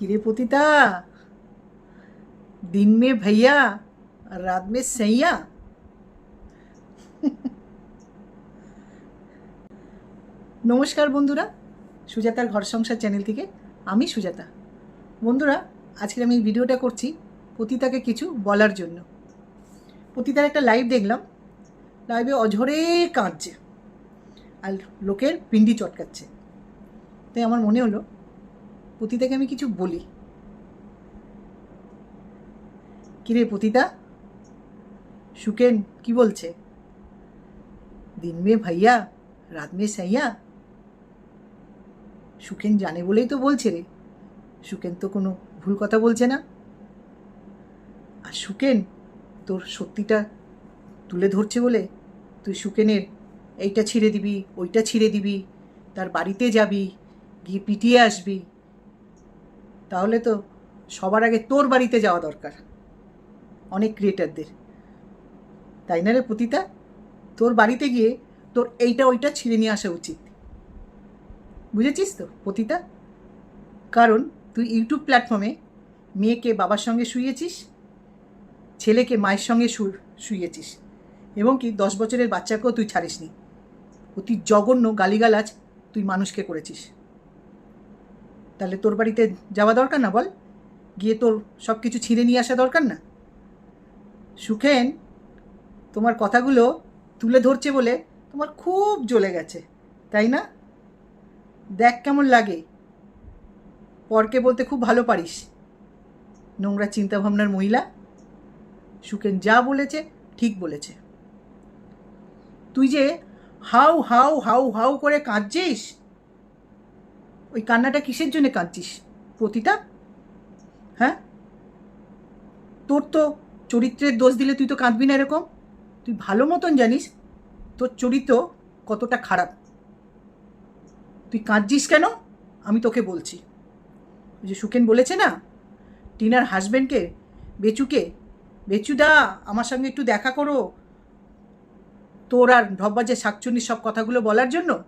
কিরে পতিতা দিন মে ভাইয়া আর রাত মে সैया নমস্কার বন্ধুরা সুজাতার ঘর সংসার চ্যানেল থেকে আমি সুজাতা বন্ধুরা আজকে আমি ভিডিওটা করছি পতিতাকে কিছু বলার জন্য। পতিতার একটা লাইভ দেখলাম। লাইভে অঝরে কাঁদছে। আর লোকের পিন্ডি চটকাচ্ছে। তাই আমার মনে হলো পতিতাকে আমি কিছু বলি। কিরে পতিতা? সুকেন, কি বলছে? দিন মে ভাইয়া, রাত মে সাইয়া? সুকেন জানে বলেই তো বলছে রে। সুকেন তো কোনো ভুল কথা বলছে না। আর সুকেন, তোর সত্যিটা তুলে ধরছে বলে? তুই সুকেনের এইটা ছিঁড়ে দিবি, ওইটা ছিঁড়ে দিবি, তার বাড়িতে যাবি, গিয়ে পিটিয়ে আসবি। তাহলে তো সবার আগে তোর বাড়িতে যাওয়া দরকার। অনেক ক্রিয়েটারদের তাই না রে পতিতা? তোর বাড়িতে গিয়ে তোর এইটা ওইটা ছিঁড়ে নিয়ে আসা উচিত। বুঝেছিস তো পতিতা? কারণ তুই ইউটিউব প্ল্যাটফর্মে মেয়েকে বাবার সঙ্গে শুয়েছিস ছেলেকে মায়ের সঙ্গে শু- শুইয়েছিস এবং কি দশ বছরের বাচ্চাকেও তুই ছাড়িসনি। অতি জঘন্য গালিগালাজ তুই মানুষকে করেছিস। তাহলে তোর বাড়িতে যাওয়া দরকার না বল? গিয়ে তোর সব কিছু ছিঁড়ে নিয়ে আসা দরকার না? সুখেন, তোমার কথাগুলো তুলে ধরছে বলে তোমার খুব জ্বলে গেছে, তাই না? দেখ কেমন লাগে। পরকে বলতে খুব ভালো পারিস। নোংরা চিন্তাভাবনার মহিলা। সুখেন যা বলেছে, ঠিক বলেছে। তুই যে হাউ হাউ হাউ হাউ করে কাঁদছিস? ওই কান্নাটা কিসের জন্য কাঁদছিস? প্রতিটা? হ্যাঁ? তোর তো চরিত্রের দোষ দিলে তুই তো কাঁদবি না এরকম। তুই ভালো মতন জানিস, তোর চরিত্র কতটা খারাপ। তুই কাঁদছিস কেন? আমি তোকে বলছি। ওই যে সুকেন বলেছে না, টিনার হাজব্যান্ডকে বেচুকে, বেচুদা, আমার সঙ্গে একটু দেখা করো। তোর আর ঢব্বাজের শাকচুন্নির সব কথাগুলো বলার জন্য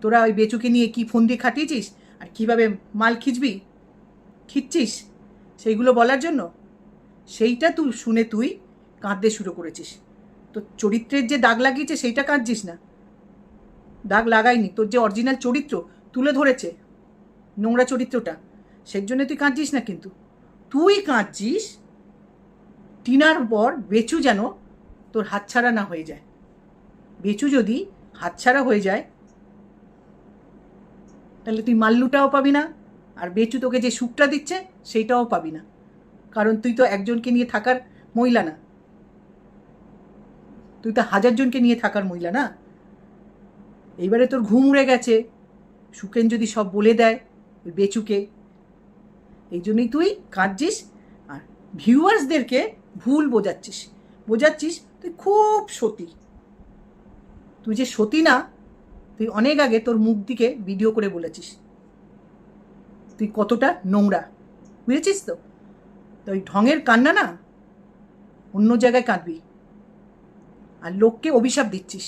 তোরা ওই বেচুকে নিয়ে কি ফোন দিয়ে খাটিয়েছিস? আর কীভাবে মাল খিচবি? খিচ্ছিস? সেইগুলো বলার জন্য? সেইটা তুই শুনে তুই কাঁদতে শুরু করেছিস। তোর চরিত্রের যে দাগ লাগিয়েছে, সেইটা কাঁদছিস না। দাগ লাগায়নি তোর যে অরিজিনাল চরিত্র তুলে ধরেছে, নোংরা চরিত্রটা, সেই জন্য তুই কাঁদছিস না কিন্তু। তুই কাঁদছিস, টিনার পর বেচু যেন তোর হাতছাড়া না হয়ে যায়। বেচু যদি হাতছাড়া হয়ে যায় তাহলে তুই মাল্লুটাও পাবি না, আর বেচু তোকে যে সুখটা দিচ্ছে সেইটাও পাবি না। কারণ তুই তো একজনকে নিয়ে থাকার মহিলা না। তুই তো হাজার জনকে নিয়ে থাকার মহিলা না। এইবারে তোর ঘুম উড়ে গেছে। সুকেন যদি সব বলে দেয় ওই বেচুকে। এই জন্যই তুই কাঁদছিস আর ভিউয়ার্সদেরকে ভুল বোঝাচ্ছিস। বোঝাচ্ছিস তুই খুব সতী। তুই যে সতী না তুই অনেক আগে তোর মুখ দিকে ভিডিও করে বলেছিস। তুই কতটা নোংরা, বুঝেছিস তো? তো ওই ঢঙের কান্না না, অন্য জায়গায় কাঁদবি। আর লোককে অভিশাপ দিচ্ছিস।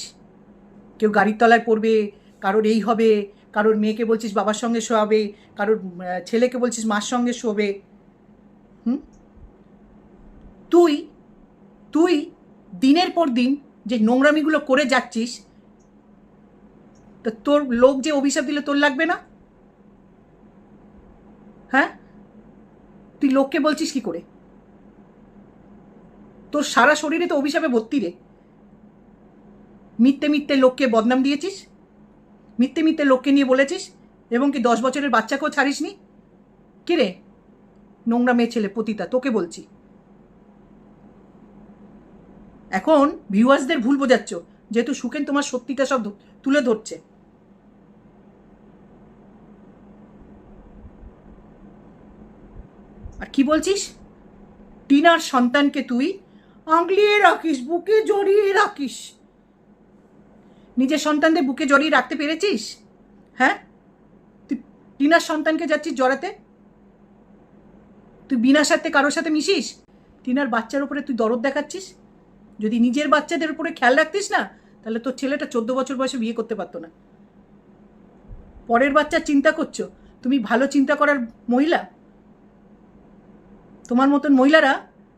কেউ গাড়ির তলায় পড়বে, কারোর এই হবে, কারোর মেয়েকে বলছিস বাবার সঙ্গে শোয়াবে, কারোর ছেলেকে বলছিস মার সঙ্গে শোবে। হুম? তুই তুই দিনের পর দিন যে নোংরামিগুলো করে যাচ্ছিস তা তোর লোক যে অভিশাপ দিলে, তোর লাগবে না? হ্যাঁ? তুই লোককে বলছিস কি করে? তোর সারা শরীরে তো অভিশাপে ভর্তি রে। মিথ্যে মিথ্যে লোককে বদনাম দিয়েছিস? মিথ্যে মিথ্যে লোককে নিয়ে বলেছিস? এবং কি দশ বছরের বাচ্চাকেও ছাড়িসনি? কে রে? নোংরা মেয়ে ছেলে, পতিতা, তোকে বলছি। এখন ভিউয়ার্সদের ভুল বোঝাচ্ছ, যেহেতু সুখেন তোমার সত্যিটা সব তুলে ধরছে। আর কি বলছিস? টিনার সন্তানকে তুই আংলিয়ে রাখিস, বুকে জড়িয়ে রাখিস। নিজের সন্তানদের বুকে জড়িয়ে রাখতে পেরেছিস? হ্যাঁ? তুই টিনার সন্তানকে যাচ্ছিস জড়াতে? তুই বিনা সাথে কারোর সাথে মিশিস? টিনার বাচ্চার উপরে তুই দরদ দেখাচ্ছিস? যদি নিজের বাচ্চাদের উপরে খেয়াল রাখতিস না, তাহলে তোর ছেলেটা চোদ্দ বছর বয়সে বিয়ে করতে পারতো না। পরের বাচ্চা চিন্তা করছ, তুমি ভালো চিন্তা করার মহিলা? তোমার মতন মহিলারা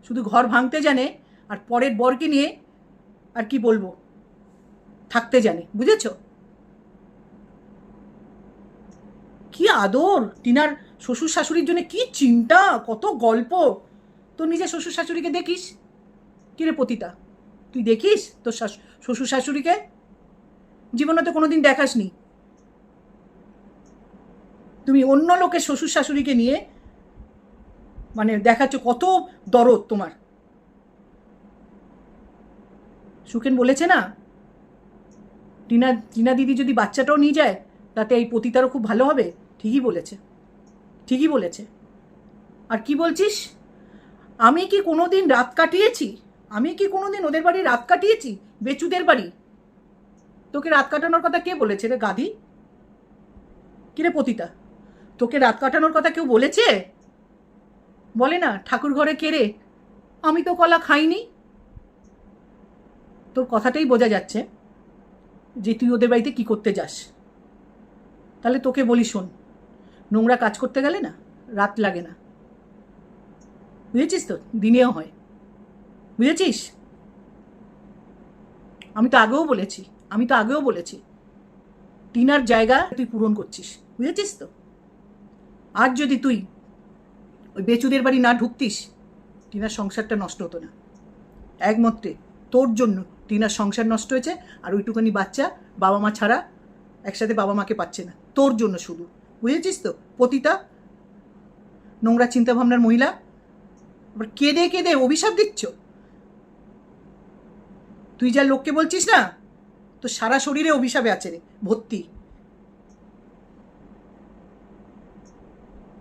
শুধু ঘর ভাঙতে জানে আর পরের বরকে নিয়ে আর কি বলব? থাকতে জানে, বুঝেছ? কি আদর! টিনার শ্বশুর শাশুড়ির জন্য কি চিন্তা, কত গল্প! তোর নিজের শ্বশুর শাশুড়িকে দেখিস কিরে পতিতা? তুই দেখিস তোর শ্বশুর শাশুড়িকে জীবনে তো কোনোদিন দেখাসনি। তুমি অন্য লোকের শ্বশুর শাশুড়িকে নিয়ে মানে দেখাচ্ছ কত দরদ তোমার। সুখেন বলেছে না? টিনা টিনা দিদি যদি বাচ্চাটাও নিয়ে যায়, তাতে এই পতিতারও খুব ভালো হবে? ঠিকই বলেছে। ঠিকই বলেছে। আর কি বলছিস? আমি কি কোনো দিন রাত কাটিয়েছি? আমি কি কোনো দিন ওদের বাড়ি রাত কাটিয়েছি? বেচুদের বাড়ি। তোকে রাত কাটানোর কথা কে বলেছে রে গাধি? কিরে পতিতা? তোকে রাত কাটানোর কথা কেউ বলেছে? বলে না, ঠাকুর ঘরে কেড়ে আমি তো কলা খাইনি। তোর কথাটাই বোঝা যাচ্ছে যে তুই ওদের বাড়িতে কি করতে যাস। তাহলে তোকে বলি শোন, নোংরা কাজ করতে গেলে না, রাত লাগে না। বুঝেছিস তো? দিনেও হয়। বুঝেছিস? আমি তো আগেও বলেছি, আমি তো আগেও বলেছি, টিনার জায়গা তুই পূরণ করছিস। বুঝেছিস তো? আর যদি তুই ওই বেচুদের বাড়ি না ঢুকতিস, টিনার সংসারটা নষ্ট হতো না। একমাত্রে তোর জন্য টিনার সংসার নষ্ট হয়েছে আর ওইটুখানি বাচ্চা বাবা মা ছাড়া একসাথে বাবা মাকে পাচ্ছে না। তোর জন্য শুধু। বুঝেছিস তো? পতিতা, নোংরা চিন্তাভাবনার মহিলা। আবার কেঁদে কেঁদে অভিশাপ দিচ্ছ। তুই যা লোককে বলছিস না তো সারা শরীরে অভিশাপে আছে রে, ভর্তি।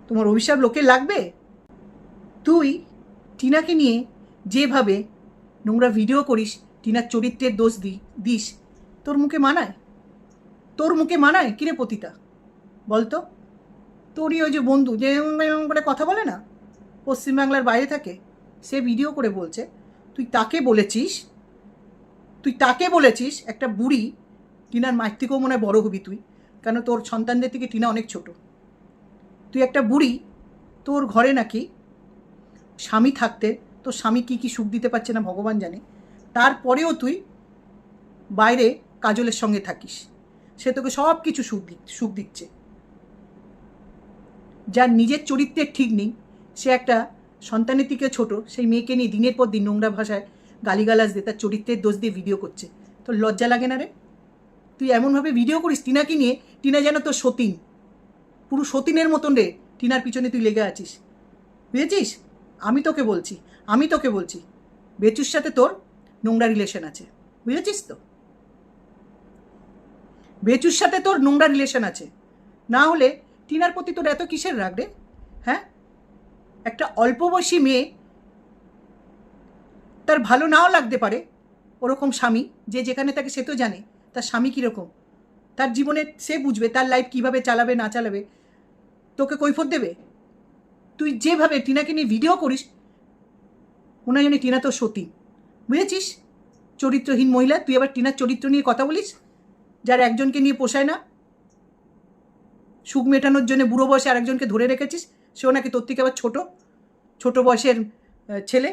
তোমার অভিশাপ লোকে লাগবে? তুই টিনাকে নিয়ে যেভাবে নোংরা ভিডিও করিস, টিনার চরিত্রের দোষ দি দিস, তোর মুখে মানায়? তোর মুখে মানায়? কিরে পতিতা? বলতো? তোরই ওই যে বন্ধু যে করে কথা বলে না? পশ্চিমবাংলার বাইরে থাকে, সে ভিডিও করে বলছে, তুই তাকে বলেছিস? তুই তাকে বলেছিস? একটা বুড়ি, টিনার মায়ের থেকেও মনে হয় বড় হবি তুই, কেন তোর সন্তানদের থেকে টিনা অনেক ছোট। তুই একটা বুড়ি, তোর ঘরে নাকি স্বামী থাকতে তোর স্বামী কী কী সুখ দিতে পারছে না ভগবান জানে। তারপরেও তুই বাইরে কাজলের সঙ্গে থাকিস। সে তোকে সব কিছু সুখ সুখ দিচ্ছে। যার নিজের চরিত্রের ঠিক নেই, সে একটা সন্তানের থেকে ছোট, সেই মেয়েকে নিয়ে দিনের পর দিন নোংরা ভাষায় গালিগালাজ দিয়ে তার চরিত্রের দোষ দিয়ে ভিডিও করছে। তোর লজ্জা লাগে না রে? তুই এমনভাবে ভিডিও করিস, টিনাকে নিয়ে, টিনা যেন তোর সতীন। পুরো সতীনের মতন রে, টিনার পিছনে তুই লেগে আছিস। বুঝেছিস? আমি তোকে বলছি, আমি তোকে বলছি। বেচুর সাথে তোর নোংরা রিলেশন আছে। বুঝেছিস তো? বেচুর সাথে তোর নোংরা রিলেশন আছে। না হলে টিনার প্রতি তোর এত কিসের রাগ রে? হ্যাঁ? একটা অল্প বয়সী মেয়ে তার ভালো নাও লাগতে পারে। ওরকম স্বামী, যে যেখানে থাকে সে তো জানে, তার স্বামী কীরকম? তার জীবনে সে বুঝবে, তার লাইফ কীভাবে চালাবে, না চালাবে। তোকে কৈফত দেবে? তুই যেভাবে টিনাকে নিয়ে ভিডিও করিস ওনার হয় জানি টিনা তো সতী। বুঝেছিস? চরিত্রহীন মহিলা, তুই আবার টিনার চরিত্র নিয়ে কথা বলিস, যার একজনকে নিয়ে পোষায় না? সুখ মেটানোর জন্য বুড়ো বয়সে আরেকজনকে ধরে রেখেছিস, সেও নাকি তোর থেকে আবার ছোট ছোট বয়সের ছেলে।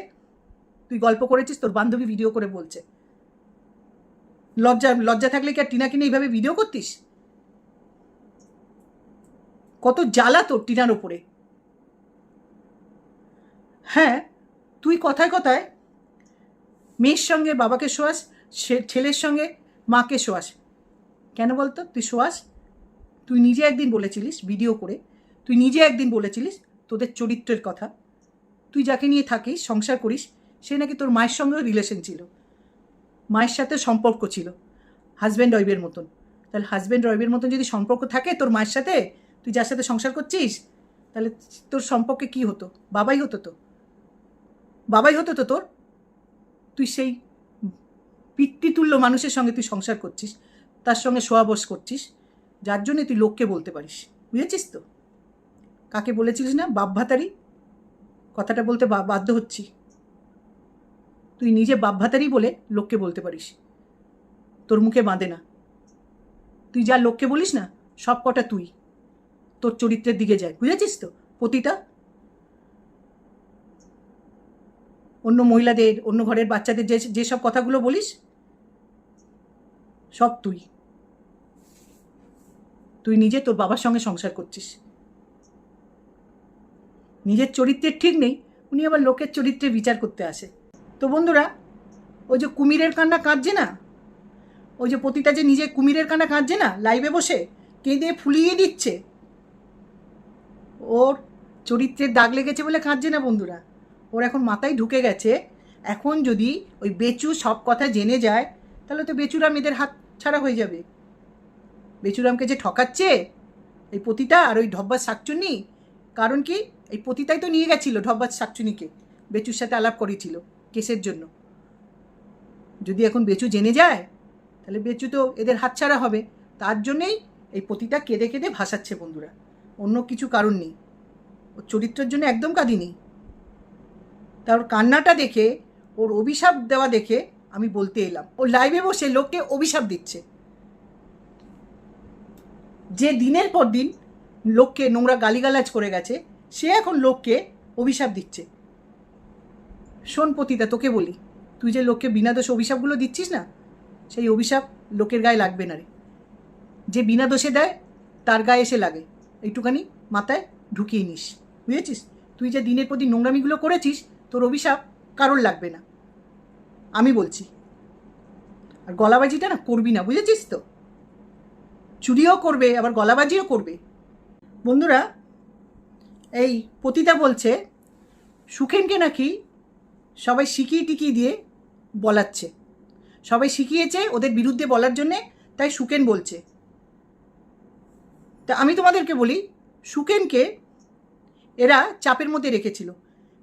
তুই গল্প করেছিস, তোর বান্ধবী ভিডিও করে বলছে। লজ্জা লজ্জা থাকলে কি আর টিনাকে নিয়ে এইভাবে ভিডিও করতিস? কত জ্বালা তোর টিনার ওপরে হ্যাঁ তুই কথায় কথায় মেয়ের সঙ্গে বাবাকে শোয়াস ছেলের সঙ্গে মাকে শোয়াস। কেন বলতো? তুই শোয়াস, তুই নিজে একদিন বলেছিলিস ভিডিও করে, তুই নিজে একদিন বলেছিলিস তোদের চরিত্রের কথা। তুই যাকে নিয়ে থাকিস, সংসার করিস, সে নাকি তোর মায়ের সঙ্গেও রিলেশন ছিল। মায়ের সাথে সম্পর্ক ছিল হাজব্যান্ড ওয়াইফের মতন। তাহলে হাজব্যান্ড ওয়াইফের মতন যদি সম্পর্ক থাকে তোর মায়ের সাথে, তুই যার সাথে সংসার করছিস, তাহলে তোর সম্পর্কে কি হতো? বাবাই হতো তো? বাবাই হতো তো তোর? তুই সেই পিতৃতুল্য মানুষের সঙ্গে তুই সংসার করছিস, তার সঙ্গে শোয়াবস করছিস, যার জন্যে তুই লোককে বলতে পারিস। বুঝেছিস তো? কাকে বলেছিলিস না? বাপ ভাতারি কথাটা বলতে বাধ্য হচ্ছি। তুই নিজে বাপ ভাতারি বলে লোককে বলতে পারিস। তোর মুখে বাঁধে না। তুই যা লোককে বলিস না, সব কটা তুই। তোর চরিত্রের দিকে যায়। বুঝেছিস তো? পতিতা অন্য মহিলাদের, অন্য ঘরের বাচ্চাদের যে যেসব কথাগুলো বলিস, সব তুই। তুই নিজে তোর বাবার সঙ্গে সংসার করছিস। নিজের চরিত্রের ঠিক নেই, উনি আবার লোকের চরিত্রে বিচার করতে আসে। তো বন্ধুরা, ওই যে কুমিরের কান্না কাঁদছে না? ওই যে পতিতা যে নিজে কুমিরের কান্না কাঁদছে না, লাইভে বসে কেঁদে ফুলিয়ে দিচ্ছে? ওর চরিত্রের দাগ লেগেছে বলে কাঁদছে না বন্ধুরা। ওর এখন মাথায় ঢুকে গেছে। এখন যদি ওই বেচু সব কথা জেনে যায়, তাহলে তো বেচুরাম এদের হাত ছাড়া হয়ে যাবে। বেচুরামকে যে ঠকাচ্ছে, এই পতিতা আর ওই ঢব্বার শাকচুনি কারণ কি? এই পতিতাই তো নিয়ে গেছিল ঢব্বার শাকচুনিকে বেচুর সাথে আলাপ করেছিল কেসের জন্য। যদি এখন বেচু জেনে যায়, তাহলে বেচু তো এদের হাতছাড়া হবে। তার জন্যেই এই পতিতা কেঁদে কেঁদে ভাসাচ্ছে বন্ধুরা। অন্য কিছু কারণ নেই। ওর চরিত্রের জন্য একদম কাঁদিনি। তার কান্নাটা দেখে, ওর অভিশাপ দেওয়া দেখে আমি বলতে এলাম। ও লাইভে বসে লোককে অভিশাপ দিচ্ছে। যে দিনের পর দিন লোককে নোংরা গালিগালাজ করে গেছে, সে এখন লোককে অভিশাপ দিচ্ছে। শোন পতিতা, তোকে বলি, তুই যে লোককে বিনা দোষে অভিশাপগুলো দিচ্ছিস না, সেই অভিশাপ লোকের গায়ে লাগবে না রে। যে বিনা দোষে দেয়, তার গায়ে এসে লাগে। এইটুখানি মাথায় ঢুকিয়ে নিস। বুঝেছিস? তুই যে দিনের প্রতি নোংরামিগুলো করেছিস তোর অভিশাপ কারোর লাগবে না। আমি বলছি। আর গলাবাজিটা না করবি না, বুঝেছিস তো? চুরিও করবে, আবার গলাবাজিও করবে। বন্ধুরা, এই পতিতা বলছে, সুখেনকে নাকি সবাই শিখিয়ে টিকিয়ে দিয়ে বলাচ্ছে। সবাই শিখিয়েছে ওদের বিরুদ্ধে বলার জন্যে, তাই সুকেন বলছে। তা আমি তোমাদেরকে বলি সুকেনকে এরা চাপের মধ্যে রেখেছিল।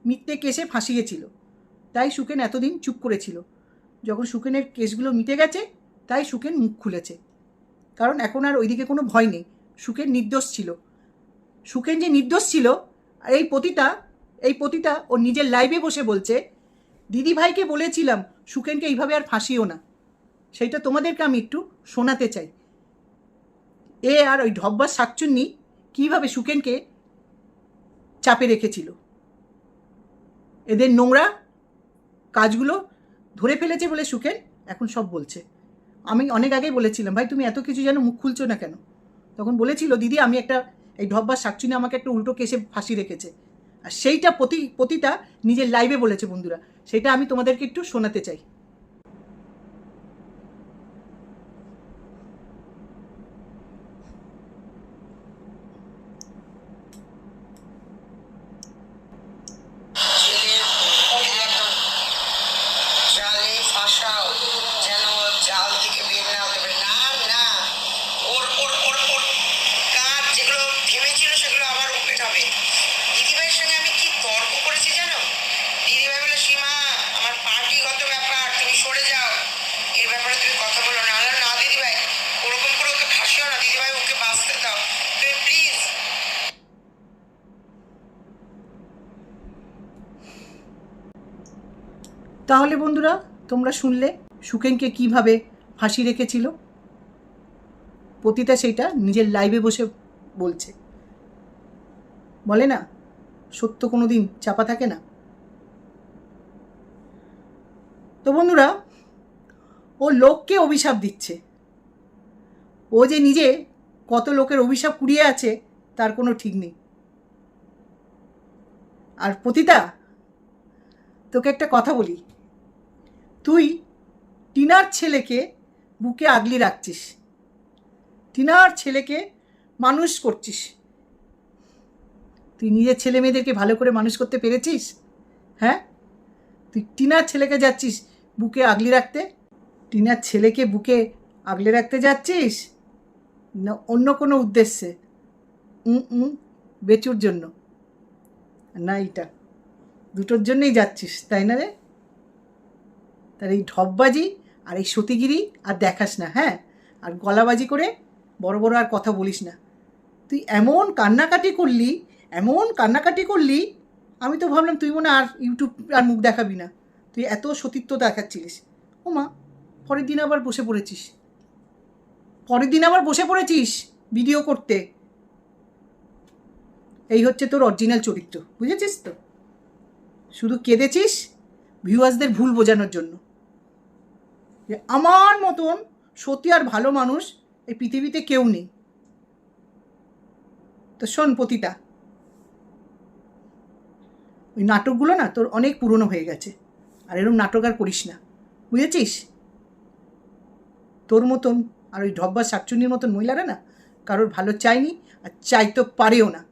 মিথ্যে কেসে ফাঁসিয়েছিল। তাই সুকেন এতদিন চুপ করেছিল। যখন সুকেনের কেসগুলো মিটে গেছে, তাই সুকেন মুখ খুলেছে। কারণ এখন আর ওইদিকে কোনো ভয় নেই। সুকেন নির্দোষ ছিল। সুকেন যে নির্দোষ ছিল আর এই পতিতা এই পতিতা ও নিজের লাইভে বসে বলছে, দিদি ভাইকে বলেছিলাম সুকেনকে এইভাবে আর ফাঁসিও না। সেইটা তোমাদেরকে আমি একটু শোনাতে চাই। এ আর ওই ঢব্বার শাকচুন্নি কীভাবে সুকেনকে চাপে রেখেছিল? এদের নোংরা কাজগুলো ধরে ফেলেছে বলে সুখেন এখন সব বলছে। আমি অনেক আগেই বলেছিলাম, ভাই, তুমি এত কিছু যেন মুখ খুলছো না কেন? তখন বলেছিল, দিদি, আমি একটা, এই ঢব্বার শাকচুনি আমাকে একটা উল্টো কেসে ফাঁসি রেখেছে। আর সেইটা প্রতি, প্রতিটা নিজের লাইভে বলেছে বন্ধুরা। সেটা আমি তোমাদেরকে একটু শোনাতে চাই ছেলের ওকে একদম জালে ফাঁসাও যেন ও জাল থেকে বের না হতে পারে না না ওর ওর ওর ওর কাজ যেগুলো ভেবেছিল সেগুলো আবার উল্টে হবে দিদিভাইয়ের সঙ্গে আমি কি তর্ক করেছি জানো দিদিভাই বলে সীমা আমার পার্টিগত ব্যাপার তুমি সরে যাও এর ব্যাপারে তুমি কথা বলো না আরে না দিদিভাই ওরকম করে ওকে ফাঁসিও না দিদিভাই ওকে বাঁচতে দাও তুমি প্লিজ তাহলে বন্ধুরা, তোমরা শুনলে সুকেনকে কীভাবে ফাঁসি রেখেছিল? পতিতা সেইটা নিজের লাইভে বসে বলছে। বলে না, সত্য কোনো দিন চাপা থাকে না। তো বন্ধুরা, ও লোককে অভিশাপ দিচ্ছে। ও যে নিজে কত লোকের অভিশাপ কুড়িয়ে আছে, তার কোনো ঠিক নেই। আর পতিতা, তোকে একটা কথা বলি। তুই টিনার ছেলেকে বুকে আগলি রাখছিস। টিনার ছেলেকে মানুষ করছিস। তুই নিজের ছেলে মেয়েদেরকে ভালো করে মানুষ করতে পেরেছিস? হ্যাঁ? তুই টিনার ছেলেকে যাচ্ছিস বুকে আগলি রাখতে? টিনার ছেলেকে বুকে আগলে রাখতে যাচ্ছিস? না, অন্য কোনো উদ্দেশ্যে? উম বেচুর জন্য। না এটা দুটোর জন্যই যাচ্ছিস, তাই না রে? তার এই ঢপবাজি আর এই সতীগিরি আর দেখাস না হ্যাঁ? আর গলাবাজি করে বড় বড় আর কথা বলিস না। তুই এমন কান্নাকাটি করলি, এমন কান্নাকাটি করলি, আমি তো ভাবলাম তুই মনে আর ইউটিউব আর মুখ দেখাবি না। তুই এত সতীত্ব দেখাচ্ছিলিস। ও মা, পরের দিন আবার বসে পড়েছিস। পরের দিন আবার বসে পড়েছিস ভিডিও করতে। এই হচ্ছে তোর অরিজিনাল চরিত্র, বুঝেছিস তো? শুধু কেঁদেছিস ভিউয়ার্সদের ভুল বোঝানোর জন্য। যে আমার মতন সত্যি আর ভালো মানুষ এই পৃথিবীতে কেউ নেই। তো শোন পতিতা, ওই নাটকগুলো না তোর অনেক পুরনো হয়ে গেছে, আর এরকম নাটক আর করিস না, বুঝেছিস? তোর মতন আর ওই ঢব্বা শাকচুন্নির মতন মহিলারা না কারোর ভালো চায়নি আর চাইতে পারেও না।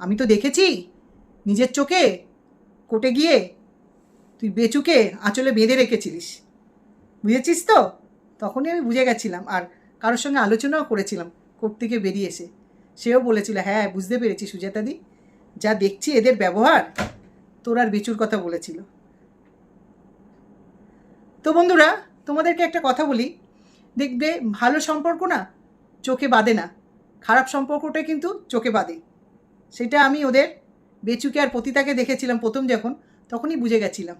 আমি তো দেখেছি, নিজের চোখে কোটে গিয়ে তুই বেচুকে আঁচলে বেঁধে রেখেছিলিস। বুঝেছিস তো? তখনই আমি বুঝে গেছিলাম আর কারোর সঙ্গে আলোচনাও করেছিলাম কোর্ট থেকে বেরিয়ে এসে। সেও বলেছিল হ্যাঁ বুঝতে পেরেছি সুজাতাদি। যা দেখছি এদের ব্যবহার, তোর আর বেচুর কথা বলেছিল। তো বন্ধুরা, তোমাদেরকে একটা কথা বলি। দেখবে, ভালো সম্পর্ক না, চোখে বাঁধে না। খারাপ সম্পর্কটা কিন্তু চোখে বাঁধে। সেটা আমি ওদের বেচুকে আর পতিতাকে দেখেছিলাম প্রথম যখন, তখনই বুঝে গেছিলাম।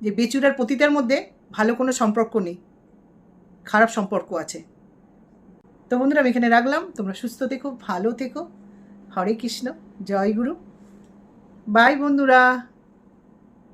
যে বেচুর আর পতিতার মধ্যে ভালো কোনো সম্পর্ক নেই, খারাপ সম্পর্ক আছে। তো বন্ধুরা, আমি এখানে রাখলাম। তোমরা সুস্থ থেকো, ভালো থেকো। হরে কৃষ্ণ, জয় গুরু। বাই বন্ধুরা।